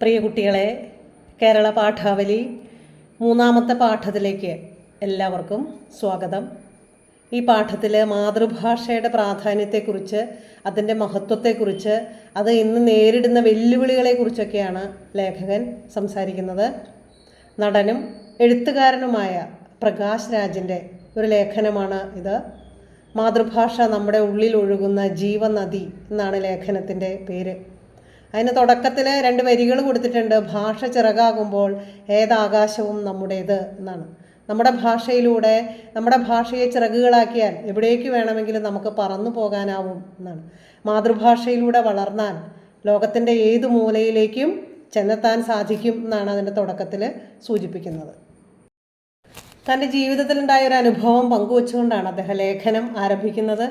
പ്രിയ കുട്ടികളെ കേരള പാഠാവലി മൂന്നാമത്തെ പാഠത്തിലേക്ക് എല്ലാവർക്കും സ്വാഗതം. ഈ പാഠത്തിൽ മാതൃഭാഷയുടെ പ്രാധാന്യത്തെക്കുറിച്ച് അതിന്റെ മഹത്വത്തെക്കുറിച്ച് അത് ഇന്ന് നേരിടുന്ന വെല്ലുവിളികളെക്കുറിച്ചൊക്കെയാണ് ലേഖകൻ സംസാരിക്കുന്നത്. നടനും എഴുത്തുകാരനുമായ പ്രകാശ് രാജിന്റെ ഒരു ലേഖനമാണ് ഇത്. മാതൃഭാഷ നമ്മുടെ ഉള്ളിൽ ഒഴുകുന്ന ജീവനദി എന്നാണ് ലേഖനത്തിന്റെ പേര്. അതിന് തുടക്കത്തിൽ രണ്ട് വരികൾ കൊടുത്തിട്ടുണ്ട്. ഭാഷ ചിറകാകുമ്പോൾ ഏതാകാശവും നമ്മുടേത് എന്നാണ്. നമ്മുടെ ഭാഷയിലൂടെ നമ്മുടെ ഭാഷയെ ചിറകുകളാക്കിയാൽ എവിടേക്ക് വേണമെങ്കിലും നമുക്ക് പറന്നു പോകാനാവും എന്നാണ്. മാതൃഭാഷയിലൂടെ വളർന്നാൽ ലോകത്തിന്റെ ഏത് മൂലയിലേക്കും ചെന്നെത്താൻ സാധിക്കും എന്നാണ് അതിന്റെ തുടക്കത്തിൽ സൂചിപ്പിക്കുന്നത്. തന്റെ ജീവിതത്തിലുണ്ടായ ഒരു അനുഭവം പങ്കുവച്ചുകൊണ്ടാണ് അദ്ദേഹം ലേഖനം ആരംഭിക്കുന്നത്.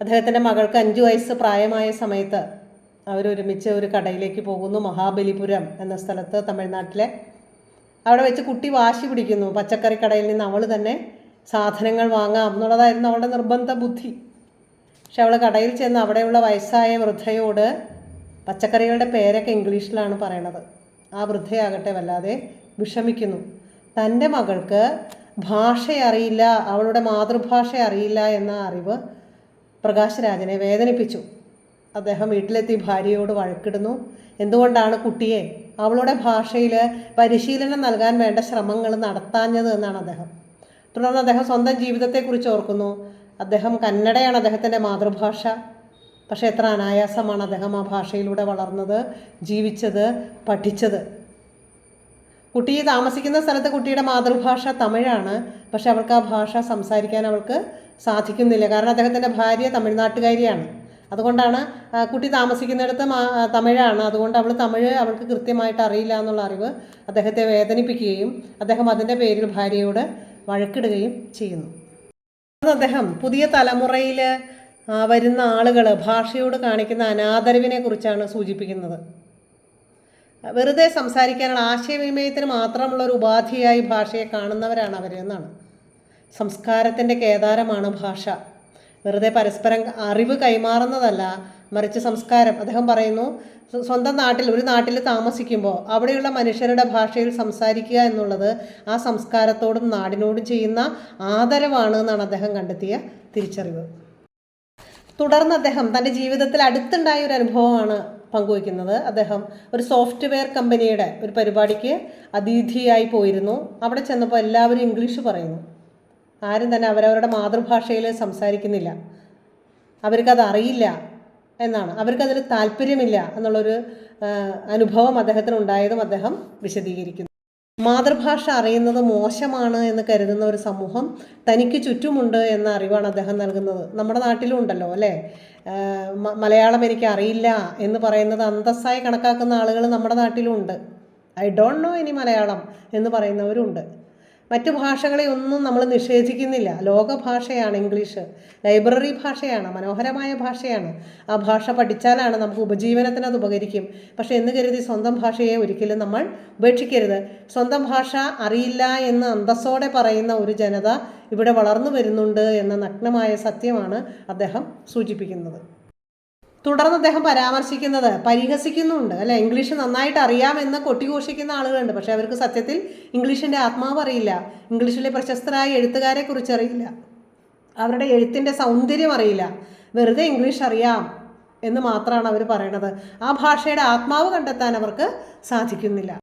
അദ്ദേഹത്തിന്റെ മകൾക്ക് അഞ്ച് വയസ്സ് പ്രായമായ സമയത്ത് അവരൊരുമിച്ച് ഒരു കടയിലേക്ക് പോകുന്നു മഹാബലിപുരം എന്ന സ്ഥലത്ത് തമിഴ്നാട്ടിലെ. അവിടെ വെച്ച് കുട്ടി വാശി പിടിക്കുന്നു. പച്ചക്കറി കടയിൽ നിന്ന് അവൾ തന്നെ സാധനങ്ങൾ വാങ്ങാം എന്നുള്ളതായിരുന്നു അവളുടെ നിർബന്ധ ബുദ്ധി. പക്ഷെ അവൾ കടയിൽ ചെന്ന് അവിടെയുള്ള വയസ്സായ വൃദ്ധയോട് പച്ചക്കറികളുടെ പേരൊക്കെ ഇംഗ്ലീഷിലാണ് പറയണത്. ആ വൃദ്ധയാകട്ടെ വല്ലാതെ വിഷമിക്കുന്നു. തന്റെ മകൾക്ക് ഭാഷ അറിയില്ല അവളുടെ മാതൃഭാഷ അറിയില്ല എന്ന അറിവ് പ്രകാശ് രാജനെ വേദനിപ്പിച്ചു. അദ്ദേഹം വീട്ടിലെത്തി ഭാര്യയോട് വഴക്കിടുന്നു. എന്തുകൊണ്ടാണ് കുട്ടിയെ അവളുടെ ഭാഷയിൽ പരിശീലനം നൽകാൻ വേണ്ട ശ്രമങ്ങൾ നടത്താഞ്ഞത് എന്നാണ് അദ്ദേഹം. തുടർന്ന് അദ്ദേഹം സ്വന്തം ജീവിതത്തെക്കുറിച്ച് ഓർക്കുന്നു. അദ്ദേഹം കന്നഡയാണ് അദ്ദേഹത്തിന്റെ മാതൃഭാഷ. പക്ഷേ എത്ര അനായാസമാണ് അദ്ദേഹം ആ ഭാഷയിലൂടെ വളർന്നത് ജീവിച്ചത് പഠിച്ചത്. കുട്ടി താമസിക്കുന്ന സ്ഥലത്ത് കുട്ടിയുടെ മാതൃഭാഷ തമിഴാണ്. പക്ഷെ അവൾക്ക് ആ ഭാഷ സംസാരിക്കാൻ അവൾക്ക് സാധിക്കുന്നില്ല. കാരണം അദ്ദേഹത്തിന്റെ ഭാര്യ തമിഴ്നാട്ടുകാരിയാണ്. അതുകൊണ്ടാണ് കുട്ടി താമസിക്കുന്നിടത്ത് തമിഴാണ്. അതുകൊണ്ട് അവൾ തമിഴ് അവൾക്ക് കൃത്യമായിട്ട് അറിയില്ല എന്നുള്ള അറിവ് അദ്ദേഹത്തെ വേദനിപ്പിക്കുകയും അദ്ദേഹം അതിന്റെ പേരിൽ ഭാര്യയോട് വഴക്കിടുകയും ചെയ്യുന്നു. അദ്ദേഹം പുതിയ തലമുറയിൽ വരുന്ന ആളുകൾ ഭാഷയോട് കാണിക്കുന്ന അനാദരവിനെ കുറിച്ചാണ് സൂചിപ്പിക്കുന്നത്. വെറുതെ സംസാരിക്കാനുള്ള ആശയവിനിമയത്തിന് മാത്രമുള്ള ഒരു ഉപാധിയായി ഭാഷയെ കാണുന്നവരാണ് അവരെന്നാണ് സംസ്കാരത്തിന്റെ കേദാരമാണ് ഭാഷ. വെറുതെ പരസ്പരം അറിവ് കൈമാറുന്നതല്ല മറിച്ച് സംസ്കാരം. അദ്ദേഹം പറയുന്നു സ്വന്തം നാട്ടിൽ ഒരു നാട്ടിൽ താമസിക്കുമ്പോൾ അവിടെയുള്ള മനുഷ്യരുടെ ഭാഷയിൽ സംസാരിക്കുക എന്നുള്ളത് ആ സംസ്കാരത്തോടും നാടിനോടും ചെയ്യുന്ന ആദരവാണ് എന്നാണ് അദ്ദേഹം കണ്ടെത്തിയ തിരിച്ചറിവ്. തുടർന്ന് അദ്ദേഹം തന്റെ ജീവിതത്തിൽ അടുത്തുണ്ടായ ഒരു അനുഭവമാണ് പങ്കുവയ്ക്കുന്നത്. അദ്ദേഹം ഒരു സോഫ്റ്റ്വെയർ കമ്പനിയുടെ ഒരു പരിപാടിക്ക് അതിഥിയായി പോയിരുന്നു. അവിടെ ചെന്നപ്പോൾ എല്ലാവരും ഇംഗ്ലീഷ് പറയുന്നു. ആരും തന്നെ അവരവരുടെ മാതൃഭാഷയിൽ സംസാരിക്കുന്നില്ല. അവർക്കത് അറിയില്ല എന്നാണ്. അവർക്കതിൽ താല്പര്യമില്ല എന്നുള്ളൊരു അനുഭവം അദ്ദേഹത്തിന് ഉണ്ടായതും അദ്ദേഹം വിശദീകരിക്കുന്നു. മാതൃഭാഷ അറിയുന്നത് മോശമാണ് എന്ന് കരുതുന്ന ഒരു സമൂഹം തനിക്ക് ചുറ്റുമുണ്ട് എന്ന അറിവാണ് അദ്ദേഹം നൽകുന്നത്. നമ്മുടെ നാട്ടിലും ഉണ്ടല്ലോ അല്ലേ? മലയാളം എനിക്ക് അറിയില്ല എന്ന് പറയുന്നത് അന്തസ്സായി കണക്കാക്കുന്ന ആളുകൾ നമ്മുടെ നാട്ടിലും ഉണ്ട്. ഐ ഡോണ്ട് നോ ഇനി മലയാളം എന്ന് പറയുന്നവരുണ്ട്. മറ്റു ഭാഷകളെ ഒന്നും നമ്മൾ നിഷേധിക്കുന്നില്ല. ലോകഭാഷയാണ് ഇംഗ്ലീഷ്. ലൈബ്രറി ഭാഷയാണ് മനോഹരമായ ഭാഷയാണ്. ആ ഭാഷ പഠിച്ചാലാണ് നമുക്ക് ഉപജീവനത്തിന് അത് ഉപകരിക്കും. പക്ഷേ എന്ന് കരുതി സ്വന്തം ഭാഷയെ ഒരിക്കലും നമ്മൾ ഉപേക്ഷിക്കരുത്. സ്വന്തം ഭാഷ അറിയില്ല എന്ന് അന്തസ്സോടെ പറയുന്ന ഒരു ജനത ഇവിടെ വളർന്നു വരുന്നുണ്ട് എന്ന നഗ്നമായ സത്യമാണ് അദ്ദേഹം സൂചിപ്പിക്കുന്നത്. തുടർന്ന് അദ്ദേഹം പരാമർശിക്കുന്നത് പരിഹസിക്കുന്നുണ്ട്. അല്ലെ? ഇംഗ്ലീഷ് നന്നായിട്ട് അറിയാമെന്ന് കൊട്ടിഘോഷിക്കുന്ന ആളുകളുണ്ട്. പക്ഷെ അവർക്ക് സത്യത്തിൽ ഇംഗ്ലീഷിന്റെ ആത്മാവ് അറിയില്ല. ഇംഗ്ലീഷിലെ പ്രശസ്തരായ എഴുത്തുകാരെ കുറിച്ച് അറിയില്ല. അവരുടെ എഴുത്തിന്റെ സൗന്ദര്യം അറിയില്ല. വെറുതെ ഇംഗ്ലീഷ് അറിയാം എന്ന് മാത്രമാണ് അവർ പറയണത്. ആ ഭാഷയുടെ ആത്മാവ് കണ്ടെത്താൻ അവർക്ക് സാധിക്കുന്നില്ല.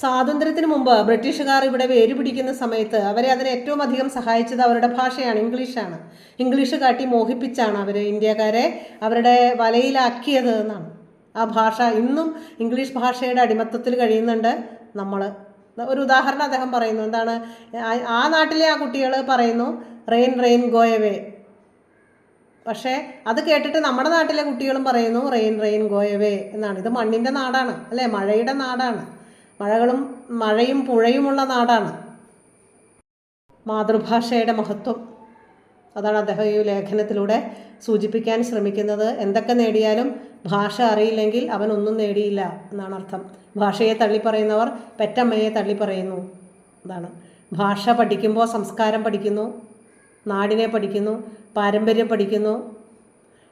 സ്വാതന്ത്ര്യത്തിന് മുമ്പ് ബ്രിട്ടീഷുകാർ ഇവിടെ വേരുപിടിക്കുന്ന സമയത്ത് അവരെ അതിനെ ഏറ്റവും അധികം സഹായിച്ചത് അവരുടെ ഭാഷയാണ് ഇംഗ്ലീഷാണ്. ഇംഗ്ലീഷ് കാട്ടി മോഹിപ്പിച്ചാണ് അവർ ഇന്ത്യക്കാരെ അവരുടെ വലയിലാക്കിയത് എന്നാണ്. ആ ഭാഷ ഇന്നും ഇംഗ്ലീഷ് ഭാഷയുടെ അടിമത്തത്തിൽ കഴിയുന്നുണ്ട്. നമ്മൾ ഒരു ഉദാഹരണം അദ്ദേഹം പറയുന്നു. എന്താണ്? ആ- നാട്ടിലെ ആ കുട്ടികൾ പറയുന്നു റെയിൻ റെയിൻ ഗോയവേ പക്ഷേ അത് കേട്ടിട്ട് നമ്മുടെ നാട്ടിലെ കുട്ടികളും പറയുന്നു റെയിൻ റെയിൻ ഗോയവേ എന്നാണ്. ഇത് മണ്ണിന്റെ നാടാണ് അല്ലേ? മഴയുടെ നാടാണ്. മഴകളും മഴയും പുഴയുമുള്ള നാടാണ്. മാതൃഭാഷയുടെ മഹത്വം. അതാണ് അദ്ദേഹം ഈ ലേഖനത്തിലൂടെ സൂചിപ്പിക്കാൻ ശ്രമിക്കുന്നത്. എന്തൊക്കെ നേടിയാലും ഭാഷ അറിയില്ലെങ്കിൽ അവൻ ഒന്നും നേടിയില്ല എന്നാണ് അർത്ഥം. ഭാഷയെ തള്ളിപ്പറയുന്നവർ പെറ്റമ്മയെ തള്ളിപ്പറയുന്നു അതാണ് ഭാഷ പഠിക്കുമ്പോൾ സംസ്കാരം പഠിക്കുന്നു നാടിനെ പഠിക്കുന്നു പാരമ്പര്യം പഠിക്കുന്നു.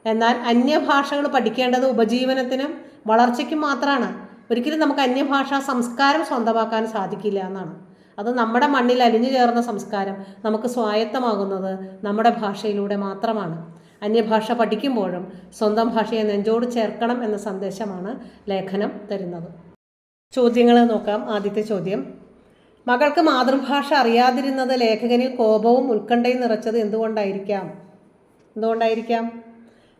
എന്നാൽ അന്യഭാഷകൾ പഠിക്കേണ്ടത് ഉപജീവനത്തിനും വളർച്ചയ്ക്കും മാത്രമാണ്. ഒരിക്കലും നമുക്ക് അന്യഭാഷാ സംസ്കാരം സ്വന്തമാക്കാൻ സാധിക്കില്ല എന്നാണ്. അത് നമ്മുടെ മണ്ണിൽ അലിഞ്ഞു ചേർന്ന സംസ്കാരം നമുക്ക് സ്വായത്തമാകുന്നത് നമ്മുടെ ഭാഷയിലൂടെ മാത്രമാണ്. അന്യഭാഷ പഠിക്കുമ്പോഴും സ്വന്തം ഭാഷയെ നെഞ്ചോട് ചേർക്കണം എന്ന സന്ദേശമാണ് ലേഖനം തരുന്നത്. ചോദ്യങ്ങൾ നോക്കാം. ആദ്യത്തെ ചോദ്യം. മകൾക്ക് മാതൃഭാഷ അറിയാതിരുന്നത് ലേഖകനിൽ കോപവും ഉത്കണ്ഠയും നിറച്ചത് എന്തുകൊണ്ടായിരിക്കാം? എന്തുകൊണ്ടായിരിക്കാം?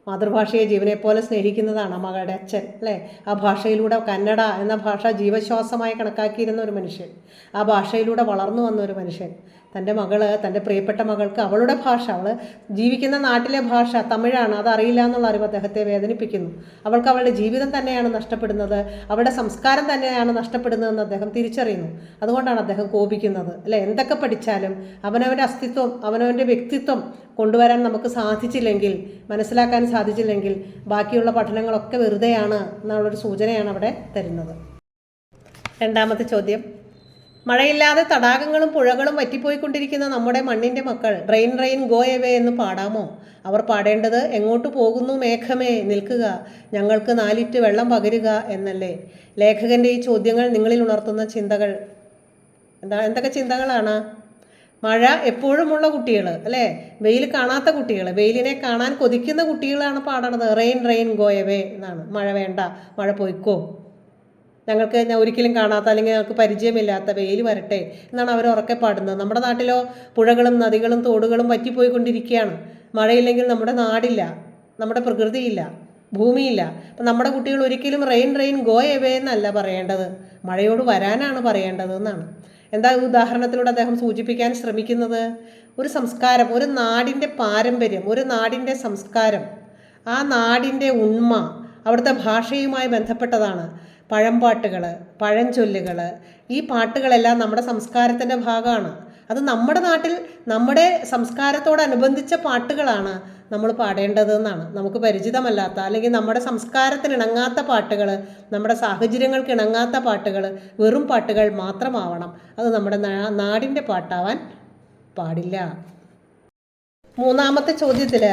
മാതൃഭാഷയെ ജീവനെപ്പോലെ സ്നേഹിക്കുന്നതാണ് മകളുടെ അച്ഛൻ അല്ലേ? ആ ഭാഷയിലൂടെ കന്നഡ എന്ന ഭാഷ ജീവശ്വാസമായി കണക്കാക്കിയിരുന്ന ഒരു മനുഷ്യൻ. ആ ഭാഷയിലൂടെ വളർന്നു വന്ന ഒരു മനുഷ്യൻ. തന്റെ മകൾ തന്റെ പ്രിയപ്പെട്ട മകൾക്ക് അവളുടെ ഭാഷ അവൾ ജീവിക്കുന്ന നാട്ടിലെ ഭാഷ തമിഴാണ് അതറിയില്ല എന്നുള്ള അറിവ് അദ്ദേഹത്തെ വേദനിപ്പിക്കുന്നു. അവൾക്ക് അവളുടെ ജീവിതം തന്നെയാണ് നഷ്ടപ്പെടുന്നത് അവളുടെ സംസ്കാരം തന്നെയാണ് നഷ്ടപ്പെടുന്നതെന്ന് അദ്ദേഹം തിരിച്ചറിയുന്നു. അതുകൊണ്ടാണ് അദ്ദേഹം കോപിക്കുന്നത്. അല്ലെ? എന്തൊക്കെ പഠിച്ചാലും അവനവന്റെ അസ്തിത്വം അവനവന്റെ വ്യക്തിത്വം കൊണ്ടുവരാൻ നമുക്ക് സാധിച്ചില്ലെങ്കിൽ മനസ്സിലാക്കാൻ സാധിച്ചില്ലെങ്കിൽ ബാക്കിയുള്ള പഠനങ്ങളൊക്കെ വെറുതെയാണ് എന്നുള്ളൊരു സൂചനയാണ് അവിടെ തരുന്നത്. രണ്ടാമത്തെ ചോദ്യം. മഴയില്ലാതെ തടാകങ്ങളും പുഴകളും വറ്റിപ്പോയിക്കൊണ്ടിരിക്കുന്ന നമ്മുടെ മണ്ണിന്റെ മക്കൾ റെയിൻ റെയിൻ ഗോ എവേ എന്ന് പാടാമോ? അവർ പാടേണ്ടത് എങ്ങോട്ട് പോകുന്നു മേഘമേ നിൽക്കുക ഞങ്ങൾക്ക് നാലിറ്റ് വെള്ളം പകരുക എന്നല്ലേ? ലേഖകന്റെ ഈ ചോദ്യങ്ങൾ നിങ്ങളിൽ ഉണർത്തുന്ന ചിന്തകൾ. എന്താ എന്തൊക്കെ ചിന്തകളാണ്? മഴ എപ്പോഴുമുള്ള കുട്ടികൾ അല്ലേ? വെയിൽ കാണാത്ത കുട്ടികൾ വെയിലിനെ കാണാൻ കൊതിക്കുന്ന കുട്ടികളാണ് പാടണത് റെയിൻ റെയിൻ ഗോയവേ എന്നാണ്. മഴ വേണ്ട മഴ പൊയ്ക്കോ. ഞങ്ങൾക്ക് ഒരിക്കലും കാണാത്ത അല്ലെങ്കിൽ ഞങ്ങൾക്ക് പരിചയമില്ലാത്ത വെയിൽ വരട്ടെ എന്നാണ് അവർ ഉറക്കെ പാടുന്നത്. നമ്മുടെ നാട്ടിലോ പുഴകളും നദികളും തോടുകളും വറ്റിപ്പോയിക്കൊണ്ടിരിക്കുകയാണ്. മഴയില്ലെങ്കിൽ നമ്മുടെ നാടില്ല നമ്മുടെ പ്രകൃതിയില്ല ഭൂമിയില്ല. അപ്പം നമ്മുടെ കുട്ടികൾ ഒരിക്കലും റെയിൻ റെയിൻ ഗോ എവേ എന്നല്ല പറയേണ്ടത്. മഴയോട് വരാനാണ് പറയേണ്ടത് എന്നാണ്. എന്താ ഉദാഹരണത്തിലൂടെ അദ്ദേഹം സൂചിപ്പിക്കാൻ ശ്രമിക്കുന്നത്? ഒരു സംസ്കാരം ഒരു നാടിന്റെ പാരമ്പര്യം ഒരു നാടിന്റെ സംസ്കാരം ആ നാടിന്റെ ഉണ്മ അവിടുത്തെ ഭാഷയുമായി ബന്ധപ്പെട്ടതാണ്. പഴംപാട്ടുകൾ പഴഞ്ചൊല്ലുകൾ ഈ പാട്ടുകളെല്ലാം നമ്മുടെ സംസ്കാരത്തിന്റെ ഭാഗമാണ്. അത് നമ്മുടെ നാട്ടിൽ നമ്മുടെ സംസ്കാരത്തോടനുബന്ധിച്ച പാട്ടുകളാണ് നമ്മൾ പാടേണ്ടതെന്നാണ്. നമുക്ക് പരിചിതമല്ലാത്ത അല്ലെങ്കിൽ നമ്മുടെ സംസ്കാരത്തിന് ഇണങ്ങാത്ത പാട്ടുകൾ നമ്മുടെ സാഹചര്യങ്ങൾക്ക് ഇണങ്ങാത്ത പാട്ടുകൾ വെറും പാട്ടുകൾ മാത്രമാവണം. അത് നമ്മുടെ നാടിന്റെ പാട്ടാവാൻ പാടില്ല. മൂന്നാമത്തെ ചോദ്യത്തിൽ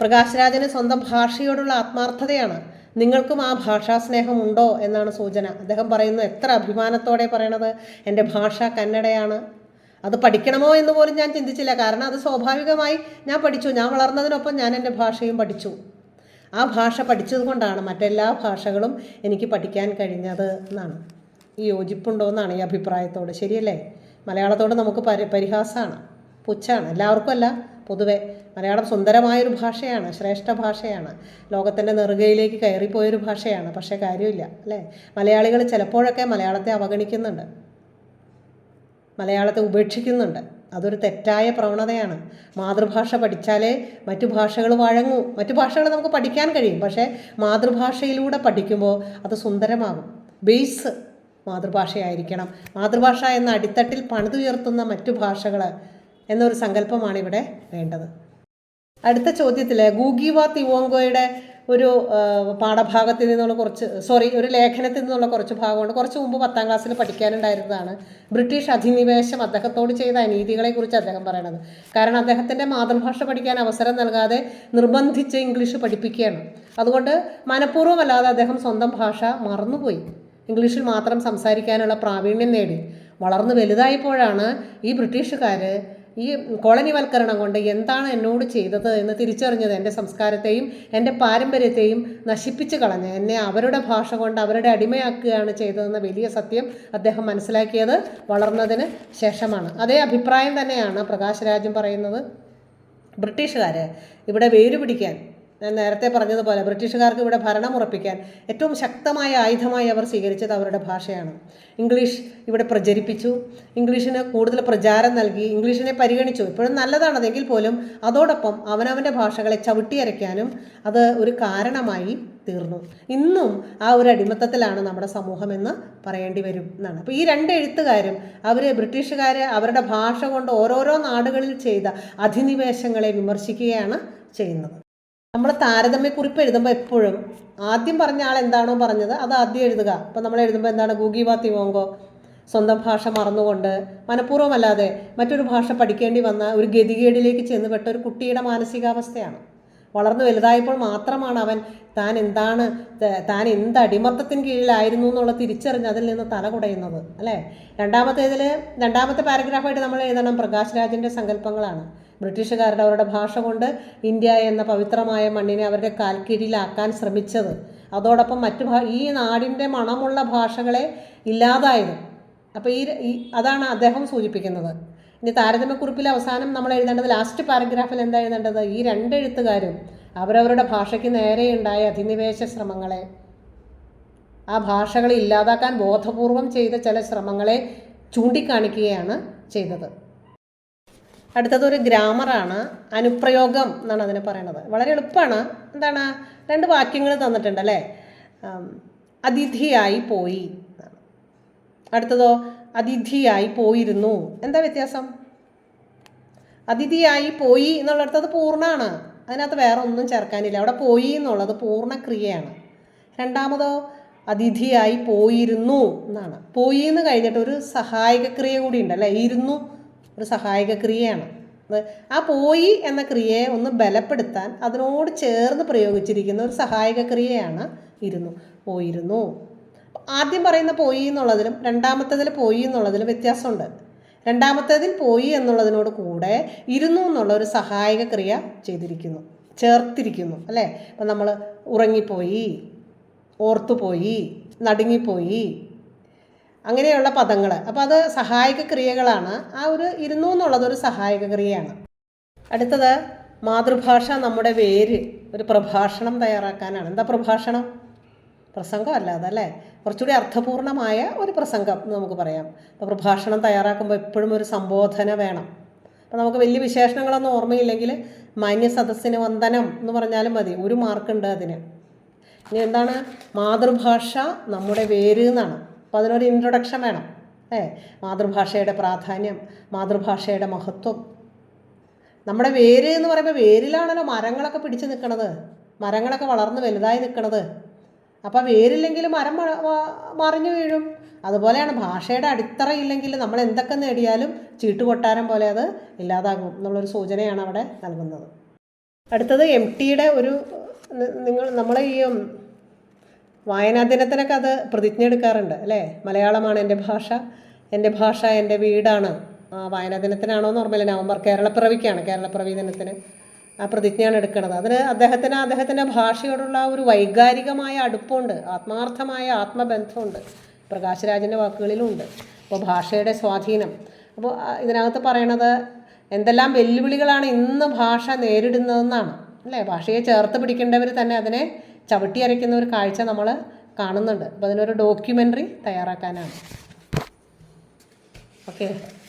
പ്രകാശ്രാജിന് സ്വന്തം ഭാഷയോടുള്ള ആത്മാർത്ഥതയാണ്. നിങ്ങൾക്കും ആ ഭാഷാസ്നേഹം ഉണ്ടോ എന്നാണ് സൂചന. അദ്ദേഹം പറയുന്നു എത്ര അഭിമാനത്തോടെ പറയണത്. എന്റെ ഭാഷ കന്നഡയാണ്. അത് പഠിക്കണമോ എന്ന് പോലും ഞാൻ ചിന്തിച്ചില്ല. കാരണം അത് സ്വാഭാവികമായി ഞാൻ പഠിച്ചു. ഞാൻ വളർന്നതിനൊപ്പം ഞാൻ എന്റെ ഭാഷയും പഠിച്ചു. ആ ഭാഷ പഠിച്ചതുകൊണ്ടാണ് മറ്റെല്ലാ ഭാഷകളും എനിക്ക് പഠിക്കാൻ കഴിഞ്ഞത് എന്നാണ്. ഈ യോജിപ്പുണ്ടോ എന്നാണ് ഈ അഭിപ്രായത്തോട്. ശരിയല്ലേ? മലയാളത്തോട് നമുക്ക് പരി പരിഹാസമാണ് പുച്ഛാണ്. എല്ലാവർക്കും അല്ല. പൊതുവെ മലയാളം സുന്ദരമായൊരു ഭാഷയാണ് ശ്രേഷ്ഠ ഭാഷയാണ്. ലോകത്തിന്റെ നെറുകയിലേക്ക് കയറിപ്പോയൊരു ഭാഷയാണ് പക്ഷേ കാര്യമില്ല അല്ലേ? മലയാളികൾ ചിലപ്പോഴൊക്കെ മലയാളത്തെ അവഗണിക്കുന്നുണ്ട്. മലയാളത്തെ ഉപേക്ഷിക്കുന്നുണ്ട്. അതൊരു തെറ്റായ പ്രവണതയാണ്. മാതൃഭാഷ പഠിച്ചാലേ മറ്റു ഭാഷകൾ വഴങ്ങൂ. മറ്റു ഭാഷകൾ നമുക്ക് പഠിക്കാൻ കഴിയും പക്ഷേ മാതൃഭാഷയിലൂടെ പഠിക്കുമ്പോൾ അത് സുന്ദരമാകും. ബേസ് മാതൃഭാഷയായിരിക്കണം. മാതൃഭാഷ എന്ന അടിത്തട്ടിൽ പണിതുയർത്തുന്ന മറ്റു ഭാഷകൾ എന്നൊരു സങ്കല്പമാണ് ഇവിടെ വേണ്ടത്. അടുത്ത ചോദ്യത്തിൽ ഗൂഗിവ തിവോങ്കോയുടെ ഒരു പാഠഭാഗത്തിൽ നിന്നുള്ള കുറച്ച് സോറി ഒരു ലേഖനത്തിൽ നിന്നുള്ള കുറച്ച് ഭാഗമുണ്ട്. കുറച്ച് മുമ്പ് പത്താം ക്ലാസ്സിൽ പഠിക്കാനുണ്ടായിരുന്നതാണ് ബ്രിട്ടീഷ് അധിനിവേശം അദ്ദേഹത്തോട് ചെയ്ത അനീതികളെക്കുറിച്ച് അദ്ദേഹം പറയണത്. കാരണം അദ്ദേഹത്തിന്റെ മാതൃഭാഷ പഠിക്കാൻ അവസരം നൽകാതെ നിർബന്ധിച്ച് ഇംഗ്ലീഷ് പഠിപ്പിക്കുകയാണ്. അതുകൊണ്ട് മനഃപൂർവമല്ലാതെ അദ്ദേഹം സ്വന്തം ഭാഷ മറന്നുപോയി. ഇംഗ്ലീഷിൽ മാത്രം സംസാരിക്കാനുള്ള പ്രാവീണ്യം നേടി. വളർന്നു വലുതായപ്പോഴാണ് ഈ ബ്രിട്ടീഷുകാർ ഈ കോളനിവൽക്കരണം കൊണ്ട് എന്താണ് എന്നോട് ചെയ്തത് എന്ന് തിരിച്ചറിഞ്ഞത് എന്റെ സംസ്കാരത്തെയും എന്റെ പാരമ്പര്യത്തെയും നശിപ്പിച്ച് കളഞ്ഞ് എന്നെ അവരുടെ ഭാഷ കൊണ്ട് അവരുടെ അടിമയാക്കുകയാണ് ചെയ്തതെന്ന വലിയ സത്യം അദ്ദേഹം മനസ്സിലാക്കിയത് വളർന്നതിന് ശേഷമാണ്. അതേ അഭിപ്രായം തന്നെയാണ് പ്രകാശ് രാജും പറയുന്നത്. ബ്രിട്ടീഷുകാർ ഇവിടെ വേര് പിടിക്കാൻ ഞാൻ നേരത്തെ പറഞ്ഞതുപോലെ ബ്രിട്ടീഷുകാർക്ക് ഇവിടെ ഭരണം ഉറപ്പിക്കാൻ ഏറ്റവും ശക്തമായ ആയുധമായി അവർ സ്വീകരിച്ചത് അവരുടെ ഭാഷയാണ്. ഇംഗ്ലീഷ് ഇവിടെ പ്രചരിപ്പിച്ചു. ഇംഗ്ലീഷിന് കൂടുതൽ പ്രചാരം നൽകി ഇംഗ്ലീഷിനെ പരിഗണിച്ചു. ഇപ്പോഴും നല്ലതാണതെങ്കിൽ പോലും അതോടൊപ്പം അവനവന്റെ ഭാഷകളെ ചവിട്ടിയരയ്ക്കാനും അത് ഒരു കാരണമായി തീർന്നു. ഇന്നും ആ ഒരു അടിമത്തത്തിലാണ് നമ്മുടെ സമൂഹമെന്ന് പറയേണ്ടി വരും എന്നാണ്. അപ്പോൾ ഈ രണ്ട് എഴുത്തുകാരും അവർ ബ്രിട്ടീഷുകാർ അവരുടെ ഭാഷ കൊണ്ട് ഓരോരോ നാടുകളിൽ ചെയ്ത അധിനിവേശങ്ങളെ വിമർശിക്കുകയാണ് ചെയ്യുന്നത്. നമ്മൾ താരതമ്യക്കുറിപ്പ് എഴുതുമ്പോൾ എപ്പോഴും ആദ്യം പറഞ്ഞ ആൾ എന്താണോ പറഞ്ഞത് അത് ആദ്യം എഴുതുക. അപ്പം നമ്മൾ എഴുതുമ്പോൾ എന്താണ്? ഗൂഗിവ തിവോങ്കോ. സ്വന്തം ഭാഷ മറന്നുകൊണ്ട് മനഃപൂർവമല്ലാതെ മറ്റൊരു ഭാഷ പഠിക്കേണ്ടി വന്ന ഒരു ഗതികേടിലേക്ക് ചെന്നുപെട്ട ഒരു കുട്ടിയുടെ മാനസികാവസ്ഥയാണ്. വളർന്നു വലുതായപ്പോൾ മാത്രമാണ് അവൻ താൻ എന്താണ് താൻ എന്ത് അടിമത്തത്തിന് കീഴിലായിരുന്നു എന്നുള്ള തിരിച്ചറിഞ്ഞ് അതിൽ നിന്ന് തല കുടയുന്നത് അല്ലേ? രണ്ടാമത്തേതിൽ രണ്ടാമത്തെ പാരഗ്രാഫായിട്ട് നമ്മൾ എഴുതണം പ്രകാശ് രാജിന്റെ സങ്കല്പങ്ങളാണ്. ബ്രിട്ടീഷുകാരുടെ അവരുടെ ഭാഷ കൊണ്ട് ഇന്ത്യ എന്ന പവിത്രമായ മണ്ണിനെ അവരുടെ കാൽക്കീഴിലാക്കാൻ ശ്രമിച്ചത്. അതോടൊപ്പം മറ്റു ഈ നാടിന്റെ മണമുള്ള ഭാഷകളെ ഇല്ലാതായത്. അപ്പോൾ ഈ അതാണ് അദ്ദേഹം സൂചിപ്പിക്കുന്നത്. ഇനി താരതമ്യക്കുറിപ്പിൽ അവസാനം നമ്മൾ എഴുതേണ്ടത് ലാസ്റ്റ് പാരഗ്രാഫിൽ എന്താ എഴുതേണ്ടത്? ഈ രണ്ട് എഴുത്തുകാരും അവരവരുടെ ഭാഷയ്ക്ക് നേരെയുണ്ടായ അധിനിവേശ ശ്രമങ്ങളെ ആ ഭാഷകളെ ഇല്ലാതാക്കാൻ ബോധപൂർവം ചെയ്ത ചില ശ്രമങ്ങളെ ചൂണ്ടിക്കാണിക്കുകയാണ് ചെയ്തത്. അടുത്തത് ഒരു ഗ്രാമറാണ് അനുപ്രയോഗം എന്നാണ് അതിനെ പറയണത്. വളരെ എളുപ്പമാണ്. എന്താണ്? രണ്ട് വാക്യങ്ങൾ തന്നിട്ടുണ്ട് അല്ലേ? അതിഥിയായി പോയി. അടുത്തതോ അതിഥിയായി പോയിരുന്നു. എന്താ വ്യത്യാസം? അതിഥിയായി പോയി എന്നുള്ളിടത്ത് അത് പൂർണമാണ്. അതിനകത്ത് വേറെ ഒന്നും ചേർക്കാനില്ല. അവിടെ പോയി എന്നുള്ളത് പൂർണ ക്രിയയാണ് രണ്ടാമതോ അതിഥിയായി പോയിരുന്നു എന്നാണ്. പോയി എന്ന് കഴിഞ്ഞിട്ട് ഒരു സഹായക ക്രിയ കൂടി ഉണ്ട് അല്ലേ? ഇരുന്നു ഒരു സഹായക ക്രിയയാണ്. ആ പോയി എന്ന ക്രിയയെ ഒന്ന് ബലപ്പെടുത്താൻ അതിനോട് ചേർന്ന് പ്രയോഗിച്ചിരിക്കുന്ന ഒരു സഹായക ക്രിയയാണ് ഇരുന്നു. പോയിരുന്നു. ആദ്യം പറയുന്ന പോയി എന്നുള്ളതിലും രണ്ടാമത്തേതിൽ പോയി എന്നുള്ളതിലും വ്യത്യാസമുണ്ട്. രണ്ടാമത്തേതിൽ പോയി എന്നുള്ളതിനോട് കൂടെ ഇരുന്നു എന്നുള്ള ഒരു സഹായക ക്രിയ ചെയ്തിരിക്കുന്നു. ചേർത്തിരിക്കുന്നു അല്ലേ? അപ്പം നമ്മൾ ഉറങ്ങിപ്പോയി ഓർത്തുപോയി നടുങ്ങിപ്പോയി അങ്ങനെയുള്ള പദങ്ങൾ. അപ്പോൾ അത് സഹായക ക്രിയകളാണ്. ആ ഒരു ഇരുന്നു എന്നുള്ളത് ഒരു സഹായക ക്രിയയാണ്. അടുത്തത് മാതൃഭാഷ നമ്മുടെ വേര് ഒരു പ്രഭാഷണം തയ്യാറാക്കാനാണ്. എന്താ പ്രഭാഷണം? പ്രസംഗം അല്ലാതെ അല്ലേ കുറച്ചുകൂടി അർത്ഥപൂർണമായ ഒരു പ്രസംഗം എന്ന് നമുക്ക് പറയാം. അപ്പോൾ പ്രഭാഷണം തയ്യാറാക്കുമ്പോൾ എപ്പോഴും ഒരു സംബോധന വേണം. അപ്പോൾ നമുക്ക് വലിയ വിശേഷണങ്ങളൊന്നും ഓർമ്മയില്ലെങ്കിൽ മാന്യ സദസ്സിന് വന്ദനം എന്ന് പറഞ്ഞാലും മതി. ഒരു മാർക്കുണ്ട് അതിന്. ഇനി എന്താണ്? മാതൃഭാഷ നമ്മുടെ വേര് എന്നാണ്. അപ്പോൾ അതിനൊരു ഇൻട്രൊഡക്ഷൻ വേണം. ഏ മാതൃഭാഷയുടെ പ്രാധാന്യം മാതൃഭാഷയുടെ മഹത്വം. നമ്മുടെ വേര് എന്ന് പറയുമ്പോൾ വേരിലാണല്ലോ മരങ്ങളൊക്കെ പിടിച്ച് നിൽക്കണത് മരങ്ങളൊക്കെ വളർന്ന് വലുതായി നിൽക്കണത് അപ്പോൾ വേരില്ലെങ്കിൽ മരം മറിഞ്ഞു വീഴും. അതുപോലെയാണ് ഭാഷയുടെ അടിത്തറ ഇല്ലെങ്കിൽ നമ്മൾ എന്തൊക്കെ നേടിയാലും ചീട്ടുകൊട്ടാരം പോലെ അത് ഇല്ലാതാകും എന്നുള്ളൊരു സൂചനയാണ് അവിടെ നൽകുന്നത്. അടുത്തത് എം ടിയുടെ ഒരു നിങ്ങൾ നമ്മളെ ഈ വായനാ ദിനത്തിനൊക്കെ അത് പ്രതിജ്ഞ എടുക്കാറുണ്ട് അല്ലേ? മലയാളമാണ് എന്റെ ഭാഷ എന്റെ ഭാഷ എന്റെ വീടാണ്. ആ, വായനാ ദിനത്തിനാണോ ഓർമ്മയില്ല. നവംബർ കേരളപ്പിറവിക്കാണ് കേരളപ്പിറവി ദിനത്തിന് ആ പ്രതിജ്ഞയാണ് എടുക്കുന്നത്. അതിന് അദ്ദേഹത്തിന് അദ്ദേഹത്തിന്റെ ഭാഷയോടുള്ള ഒരു വൈകാരികമായ അടുപ്പമുണ്ട് ആത്മാർത്ഥമായ ആത്മബന്ധമുണ്ട് പ്രകാശരാജിന്റെ വാക്കുകളിലുണ്ട്. അപ്പോൾ ഭാഷയുടെ സ്വാധീനം. അപ്പോൾ ഇതിനകത്ത് പറയണത് എന്തെല്ലാം വെല്ലുവിളികളാണ് ഇന്ന് ഭാഷ നേരിടുന്നതെന്നാണ് അല്ലേ? ഭാഷയെ ചേർത്ത് പിടിക്കേണ്ടവർ തന്നെ അതിനെ ചവിട്ടി അരയ്ക്കുന്ന ഒരു കാഴ്ച നമ്മൾ കാണുന്നുണ്ട്. അപ്പോൾ അതിനൊരു ഡോക്യുമെന്ററി തയ്യാറാക്കാനാണ്. ഓക്കെ.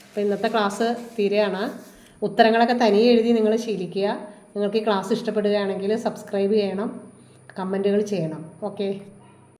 അപ്പോൾ ഇന്നത്തെ ക്ലാസ് തീരെയാണ്. ഉത്തരങ്ങളൊക്കെ തനിയെ എഴുതി നിങ്ങൾ ശീലിക്കുക. നിങ്ങൾക്ക് ഈ ക്ലാസ് ഇഷ്ടപ്പെടുകയാണെങ്കിൽ സബ്സ്ക്രൈബ് ചെയ്യണം. കമന്റുകൾ ചെയ്യണം. ഓക്കെ.